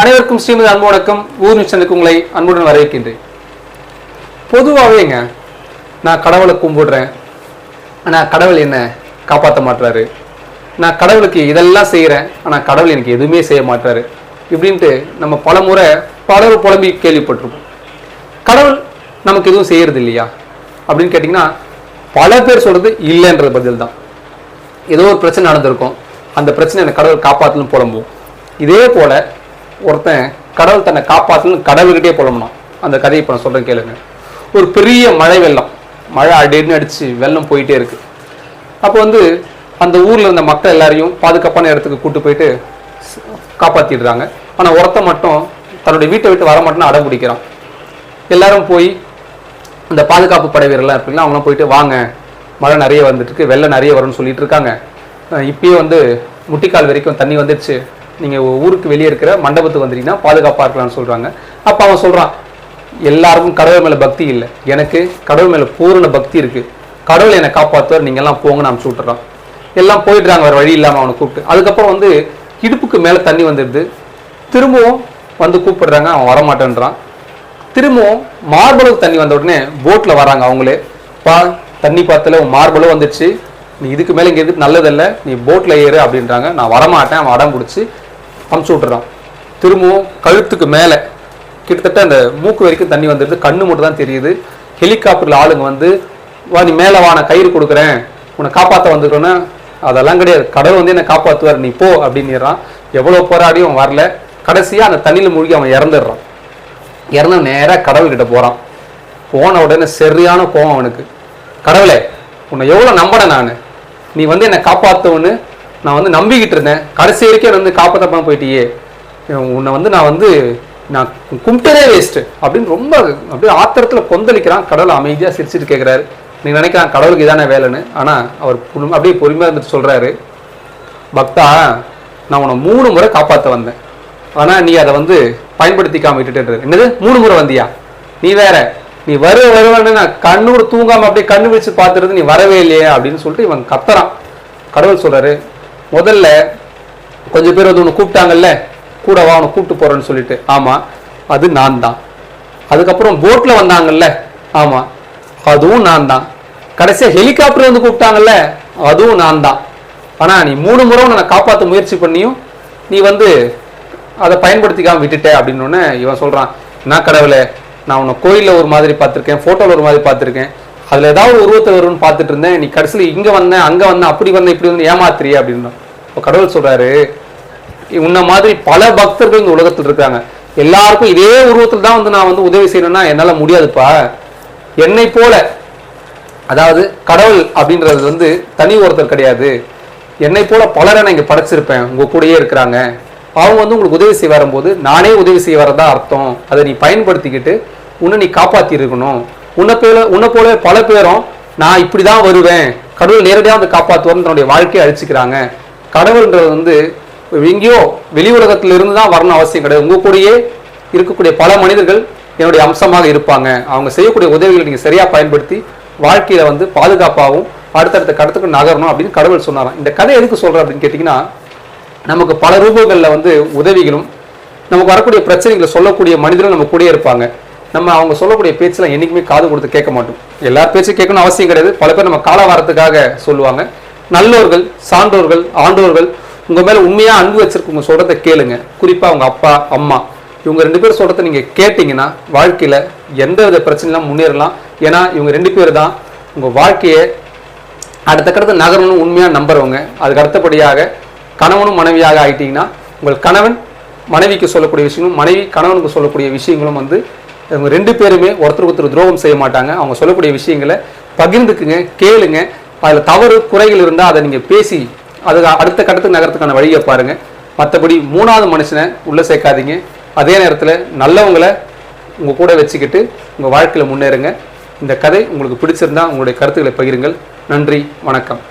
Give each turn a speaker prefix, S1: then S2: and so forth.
S1: அனைவருக்கும் ஸ்ரீமதி அன்பு வணக்கம் ஊர் நிச்சனுக்கு உங்களை அன்புடன் வரவேற்கின்றேன். பொதுவாகவேங்க நான் கடவுளை கும்பிடுறேன். ஆனால் கடவுள் என்னை காப்பாற்ற மாட்டாரு நான் கடவுளுக்கு இதெல்லாம் செய்கிறேன் ஆனால் கடவுள் எனக்கு எதுவுமே செய்ய மாட்டாரு இப்படின்ட்டு நம்ம பல முறை பலர் புலம்பி கேள்விப்பட்டிருப்போம். கடவுள் நமக்கு எதுவும் செய்யறது இல்லையா? அப்படின்னு கேட்டிங்கன்னா பல பேர் சொல்கிறது இல்லைன்ற பதில் தான் ஏதோ ஒரு பிரச்சனை நடந்திருக்கும். அந்த பிரச்சனை எனக்கு கடவுள் காப்பாற்றணும் புலம்பும் இதே போல ஒருத்தன் கடவுள் தன்னை காப்பாற்றணும் கடவுள்கிட்டே புலம்பணும் அந்த கதையை இப்போ நான் சொல்கிறேன் கேளுங்க. ஒரு பெரிய மழை வெள்ளம். மழை அடின்னு அடிச்சு வெள்ளம் போயிட்டே இருக்கு. அப்போ வந்து அந்த ஊர்ல இருந்த மக்கள் எல்லாரையும் பாதுகாப்பான இடத்துக்கு கூட்டு போயிட்டு காப்பாற்றிடுறாங்க ஆனால் ஒருத்த மட்டும் தன்னுடைய வீட்டை விட்டு வர மாட்டேன்னு அடம் பிடிக்கிறான். எல்லாரும் போய் அந்த பாதுகாப்பு படை வீரர்லாம் இருப்பீங்களா அவங்களாம் போயிட்டு வாங்க மழை நிறைய வந்துட்டு இருக்கு வெள்ளம் நிறைய வரும்னு சொல்லிட்டு இருக்காங்க. இப்பயே வந்து முட்டிக்கால் வரைக்கும் தண்ணி வந்துடுச்சு நீங்கள் ஊருக்கு வெளியே இருக்கிற மண்டபத்துக்கு வந்துட்டீங்கன்னா பாதுகாப்பாக இருக்கலாம்னு சொல்கிறாங்க அப்போ அவன் சொல்கிறான் எல்லாருக்கும் கடவுள் மேலே பக்தி இல்லை. எனக்கு கடவுள் மேலே பூரண பக்தி இருக்குது கடவுள் என்னை காப்பாற்றுவார் நீங்க எல்லாம் போங்கன்னு அனுப்பிச்சு விட்டுறான். எல்லாம் போயிடுறாங்க வேறு வழி இல்லாமல் அவனை கூப்பிட்டு. அதுக்கப்புறம் வந்து இடுப்புக்கு மேலே தண்ணி வந்துடுது. திரும்பவும் வந்து கூப்பிடுறாங்க அவன் வரமாட்டேன்றான். திரும்பவும் மார்பளவு தண்ணி வந்த உடனே போட்டில் வராங்க அவங்களே. பா தண்ணி பாத்துல உன் மார்பளவு வந்துடுச்சு. நீ இதுக்கு மேலே இங்கே எதுக்கு நல்லதில்லை நீ போட்டில் ஏறு அப்படின்றாங்க. நான் வரமாட்டேன் அவன் அடம் பிடிச்சி அமுச்சு விட்டுறான். திரும்பவும் கழுத்துக்கு மேலே கிட்டத்தட்ட அந்த மூக்கு வரைக்கும் தண்ணி வந்துடுது. கண்ணு மட்டும் தான் தெரியுது. ஹெலிகாப்டர்ல ஆளுங்க வந்து வா நீ மேலே வா நான் கயிறு கொடுக்குறேன். உன்னை காப்பாற்ற வந்துக்கிறோன்னா அதெல்லாம் கிடையாது. கடவுள் வந்து என்னை காப்பாற்றுவார் நீ போ அப்படின்னுறான் எவ்வளோ போராடியும் வரல. கடைசியாக அந்த தண்ணியில் மூழ்கி அவன் இறந்துடுறான். இறந்து நேராக கடவுள்கிட்ட போகிறான் போன உடனே சரியான கோவம் அவனுக்கு. கடவுளே உன்னை எவ்வளோ நம்பினேன் நான். நீ வந்து என்னை காப்பாற்றுவன்னு நான் வந்து நம்பிக்கிட்டு இருந்தேன். கடைசி வரைக்கும் வந்து காப்பாற்றாம போயிட்டியே. உன்னை வந்து நான் வந்து நான் கும்பிட்டதே வேஸ்ட்டு அப்படின்னு ரொம்ப அப்படியே ஆத்திரத்தில் கொந்தளிக்கிறான். கடவுள் அமைதியாக சிரிச்சிட்டு கேட்குறாரு நீ நினைக்கிறான் கடவுளுக்கு இதானே வேலைன்னு. ஆனால் அவர் அப்படியே பொறுமையாக இருந்துட்டு சொல்கிறாரு பக்தா நான் உன்னை மூணு முறை காப்பாற்ற வந்தேன். ஆனால் நீ அதை வந்து பயன்படுத்திக்காம விட்டுட்டு என்னது? மூணு முறை வந்தியா? நீ வேற. நீ வரு வருவன்னு நான் கண்ணூர் தூங்காமல் அப்படியே கண்ணு வச்சு பார்த்துறது நீ வரவே இல்லையே அப்படின்னு சொல்லிட்டு இவன் கத்துறான். கடவுள் சொல்கிறாரு முதல்ல கொஞ்சம் பேர் வந்து உன்னை கூப்பிட்டாங்கல்ல? கூட வா உன்னை கூப்பிட்டு போகிறேன்னு சொல்லிட்டு. ஆமாம் அது நான் தான். அதுக்கப்புறம் போட்டில் வந்தாங்கல்ல? ஆமாம் அதுவும் நான் தான். கடைசியாக ஹெலிகாப்டர் வந்து கூப்பிட்டாங்கல்ல? அதுவும் நான் தான். ஆனால் நீ மூணு முறை உன்னை நான் காப்பாற்ற முயற்சி பண்ணியும் நீ வந்து அதை பயன்படுத்திக்காமல் விட்டுட்ட அப்படின்னு இவன் சொல்கிறான் நான் கடவுளே நான் உன்னை கோயிலில் ஒரு மாதிரி பார்த்துருக்கேன் ஃபோட்டோவில் ஒரு மாதிரி பார்த்துருக்கேன். அதுல ஏதாவது உருவத்தை வரும்னு பார்த்துட்டு இருந்தேன். நீ கடைசியில் இங்க வந்தேன் அங்க வந்தேன் அப்படி வந்தேன் இப்படி வந்து ஏமாத்திரி அப்படின்னு. இப்போ கடவுள் சொல்றாரு உன்ன மாதிரி பல பக்தர்கள் இந்த உலகத்தில் இருக்காங்க. எல்லாருக்கும் இதே உருவத்தில் தான் வந்து நான் வந்து உதவி செய்யணும்னா என்னால முடியாதுப்பா. என்னை போல. அதாவது கடவுள் அப்படின்றது வந்து தனி ஒருத்தர் கிடையாது. என்னை போல பலரை நான் இங்க படைச்சிருப்பேன். உங்க கூடயே இருக்கிறாங்க. அவங்க வந்து உங்களுக்கு உதவி செய்ய வரும்போது நானே உதவி செய்ய வரதா அர்த்தம். அதை நீ பயன்படுத்திக்கிட்டு உன்னை நீ காப்பாத்தி இருக்கணும் உன்னை போல உன்னை போல பல பேரும் நான் இப்படி தான் வருவேன். கடவுள் நேரடியாக வந்து காப்பாற்றுவார்னு தன்னுடைய வாழ்க்கையை அழிச்சுக்கிறாங்க. கடவுள்ன்றது வந்து எங்கேயோ வெளி உலகத்திலிருந்து தான் வரணும் அவசியம் கிடையாது. உங்க கூடயே இருக்கக்கூடிய பல மனிதர்கள் என்னுடைய அம்சமாக இருப்பாங்க. அவங்க செய்யக்கூடிய உதவிகளை நீங்கள் சரியாக பயன்படுத்தி வாழ்க்கையில் வந்து பாதுகாப்பாகவும் அடுத்தடுத்த கடத்துக்கு நகரணும் அப்படின்னு கடவுள் சொன்னாராம். இந்த கதை எதுக்கு சொல்றேன் அப்படின்னு கேட்டிங்கன்னா நமக்கு பல ரூபங்களில் வந்து உதவிகளும் நமக்கு வரக்கூடிய பிரச்சனைகளை சொல்லக்கூடிய மனிதர்கள் நம்ம கூடயே இருப்பாங்க. நம்ம அவங்க சொல்லக்கூடிய பேச்செல்லாம் என்னைக்குமே காது கொடுத்து கேட்க மாட்டோம். எல்லார் பேச்சும் கேட்கணும் அவசியம் கிடையாது. பல பேர் நம்ம காலவாரத்துக்காக சொல்லுவாங்க. நல்லோர்கள் சான்றோர்கள் ஆண்டோர்கள் உங்க மேல உண்மையா அன்பு வச்சிருக்கவங்க சொல்கிறத கேளுங்க. குறிப்பா உங்க அப்பா அம்மா இவங்க ரெண்டு பேரும் சொல்றதை நீங்க கேட்டீங்கன்னா வாழ்க்கையில எந்த வித பிரச்சனைலாம் முன்னேறலாம். ஏன்னா இவங்க ரெண்டு பேர் தான் உங்க வாழ்க்கையை அடுத்த கடத்த நகரணும் உண்மையா நம்புறவங்க. அதுக்கு அடுத்தபடியாக கணவனும் மனைவியாக ஆயிட்டீங்கன்னா உங்கள் கணவன் மனைவிக்கு சொல்லக்கூடிய விஷயங்களும் மனைவி கணவனுக்கு சொல்லக்கூடிய விஷயங்களும் வந்து இவங்க ரெண்டு பேருமே ஒருத்தருக்கு ஒருத்தர் துரோகம் செய்ய மாட்டாங்க. அவங்க சொல்லக்கூடிய விஷயங்களை பகிர்ந்துக்குங்க கேளுங்க. அதில் தவறு குறைகள் இருந்தால் அதை நீங்கள் பேசி அது அடுத்த கட்டத்துக்கு நகரத்துக்கான வழியை பாருங்கள் மற்றபடி மூணாவது மனுஷனை உள்ளே சேர்க்காதீங்க. அதே நேரத்தில் நல்லவங்களை உங்கள் கூட வச்சுக்கிட்டு உங்கள் வாழ்க்கையில் முன்னேறுங்க. இந்த கதை உங்களுக்கு பிடிச்சிருந்தா உங்களுடைய கருத்துக்களை பகிருங்கள். நன்றி வணக்கம்.